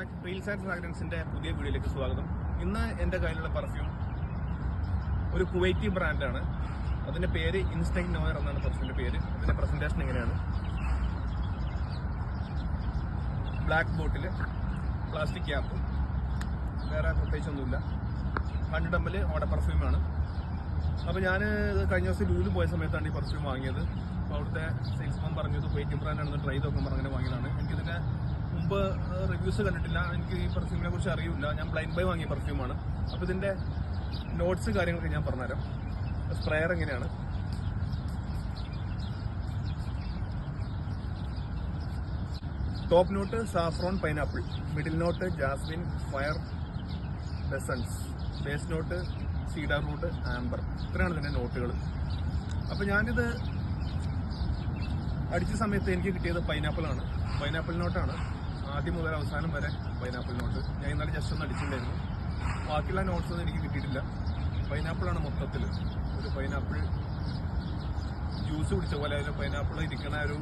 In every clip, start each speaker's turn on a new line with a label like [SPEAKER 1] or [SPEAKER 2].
[SPEAKER 1] Back reels and ഫ്രാഗ്രൻസിന്റെ പുതിയ വീഡിയോയിലേക്ക് സ്വാഗതം. ഇന്ന് എന്റെ കയ്യിലുള്ള പെർഫ്യൂം ഒരു കുവൈറ്റി ബ്രാൻഡാണ് അതിന്റെ പേര് ഇൻസ്റ്റൈൻ നോയർ എന്നാണ് പെർഫ്യൂമിന്റെ പേര്. അതിന്റെ പ്രസന്റേഷൻ എങ്ങനെയാണ് ബ്ലാക്ക് ബോട്ടിൽ പ്ലാസ്റ്റിക് ക്യാപ്പ് വേറെ പ്രത്യേകിച്ചൊന്നുമില്ല. ഹൺഡ്രഡ് എം എൽ ഓട പെർഫ്യൂമാണ് അപ്പോൾ ഞാൻ കഴിഞ്ഞ ദിവസം ലൂൽ പോയ സമയത്താണ് ഈ പെർഫ്യൂം വാങ്ങിയത്. അപ്പോൾ അവിടുത്തെ സെയിൽസ്മാൻ പറഞ്ഞത് കുവൈറ്റി ബ്രാൻഡാണെന്ന് ട്രൈ നോക്കുമ്പോൾ അങ്ങനെ വാങ്ങിയതാണ്. എനിക്കിതിന്റെ മുമ്പ് റിവ്യൂസ് കണ്ടിട്ടില്ല. എനിക്ക് ഈ പെർഫ്യൂമിനെ കുറിച്ച് അറിയില്ല. ഞാൻ ബ്ലൈൻഡ് ബൈ വാങ്ങിയ പെർഫ്യൂമാണ് അപ്പോൾ ഇതിന്റെ നോട്ട്സ് കാര്യങ്ങളൊക്കെ ഞാൻ പറഞ്ഞുതരാം. സ്പ്രെയർ എങ്ങനെയാണ്? Top note saffron pineapple middle note jasmine fire ബെസൺസ് base note cedar root amber ഇത്രയാണ് ഇതിന്റെ നോട്ടുകൾ അപ്പൊ ഞാനിത് അടിച്ച സമയത്ത് എനിക്ക് കിട്ടിയത് പൈനാപ്പിളാണ് പൈനാപ്പിൾ നോട്ടാണ് ആദ്യം മുതൽ അവസാനം വരെ പൈനാപ്പിൾ നോട്ട് ഞാൻ ഇന്നലെ ജസ്റ്റ് ഒന്ന് അടിച്ചിട്ടുണ്ടായിരുന്നു. ബാക്കിയുള്ള നോട്ട്സ് ഒന്നും എനിക്ക് കിട്ടിയിട്ടില്ല. പൈനാപ്പിളാണ് മൊത്തത്തിൽ ഒരു പൈനാപ്പിൾ ജ്യൂസ് കുടിച്ച പോലെ ഒരു പൈനാപ്പിൾ ഇരിക്കുന്ന ഒരു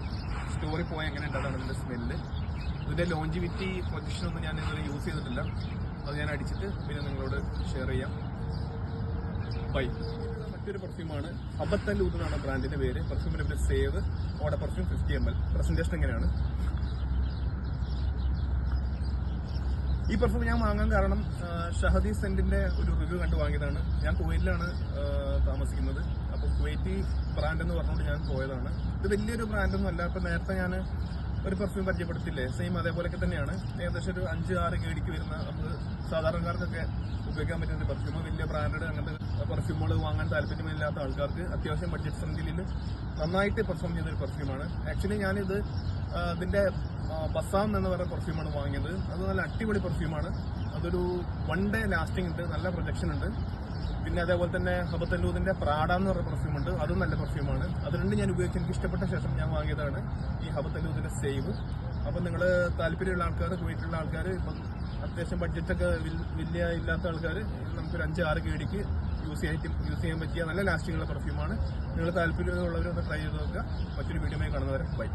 [SPEAKER 1] സ്റ്റോറി പോയ എങ്ങനെ ഉണ്ടാണ് അതിന്റെ സ്മെല്ല് ഇതിന്റെ ലോഞ്ചിവിറ്റി പൊസിഷൻ ഒന്നും ഞാൻ ഇതുവരെ യൂസ് ചെയ്തിട്ടില്ല. അത് ഞാൻ അടിച്ചിട്ട് പിന്നെ നിങ്ങളോട് ഷെയർ ചെയ്യാം. ബൈ മറ്റൊരു പെർഫ്യൂമാണ് അബത്തല്ലൂത്ത് എന്നാണ് ബ്രാൻഡിന്റെ പേര്. പെർഫ്യൂമിന്റെ പേര് സേവ്. ഓടെ perfume fifty M L presentation എങ്ങനെയാണ്? ഈ പെർഫ്യൂം ഞാൻ വാങ്ങാൻ കാരണം ഷഹദി സെന്റിന്റെ ഒരു റിവ്യൂ കണ്ട് വാങ്ങിയതാണ്. ഞാൻ കുവൈറ്റിലാണ് താമസിക്കുന്നത്. അപ്പോൾ കുവൈറ്റി ബ്രാൻഡ് എന്ന് പറഞ്ഞുകൊണ്ട് ഞാൻ പോയതാണ്. ഇത് വലിയൊരു ബ്രാൻഡൊന്നും അല്ല. അപ്പം നേരത്തെ ഞാൻ ഒരു പെർഫ്യൂം പരിചയപ്പെടുത്തില്ലേ? സെയിം അതേപോലെയൊക്കെ തന്നെയാണ്. ഏകദേശം ഒരു അഞ്ച് ആറ് കേടിക്ക് വരുന്ന നമുക്ക് സാധാരണക്കാർക്കൊക്കെ ഉപയോഗിക്കാൻ പറ്റുന്ന പെർഫ്യൂം വലിയ ബ്രാൻഡഡ് അങ്ങനത്തെ പെർഫ്യൂമുകൾ വാങ്ങാൻ താല്പര്യമില്ലാത്ത ആൾക്കാർക്ക് അത്യാവശ്യം ബഡ്ജറ്റ് ഫ്രണ്ട്ലിയിൽ നന്നായിട്ട് പെർഫോം ചെയ്യുന്ന ഒരു പെർഫ്യൂമാണ് ആക്ച്വലി ഞാനിത് ഇതിന്റെ ബസാം എന്ന് പറയുന്ന പെർഫ്യൂമാണ് വാങ്ങിയത്. അത് നല്ല അടിപൊളി പെർഫ്യൂമാണ് അതൊരു വൺ ഡേ ലാസ്റ്റിംഗ് ഉണ്ട്. നല്ല പ്രൊജക്ഷൻ ഉണ്ട്. പിന്നെ അതേപോലെ തന്നെ ഹബത്തല്ലൂതിന്റെ പ്രാഡ എന്ന് പറയുന്ന പെർഫ്യൂം ഉണ്ട്. അതും നല്ല പെർഫ്യൂമാണ് അത് രണ്ട് ഞാൻ ഉപയോഗിച്ച് എനിക്ക് ഇഷ്ടപ്പെട്ട ശേഷം ഞാൻ വാങ്ങിയതാണ്. ഈ ഹബത്തല്ലൂതിന്റെ സേവ് അപ്പം നിങ്ങൾ താല്പര്യമുള്ള ആൾക്കാർ കുവൈറ്റിലുള്ള ആൾക്കാർ ഇപ്പം അത്യാവശ്യം ബഡ്ജറ്റൊക്കെ വലിയ ഇല്ലാത്ത ആൾക്കാർ നമുക്കൊരു അഞ്ച് ആറ് കേടിക്ക് യൂസ് ചെയ്യാൻ യൂസ് ചെയ്യാൻ പറ്റിയ നല്ല ലാസ്റ്റിംഗ് ഉള്ള പെർഫ്യൂമാണ് നിങ്ങൾ താല്പര്യമുള്ളവരൊന്ന് ട്രൈ ചെയ്ത് നോക്കുക. മറ്റൊരു വീഡിയോ കാണുന്നവരെ ബൈ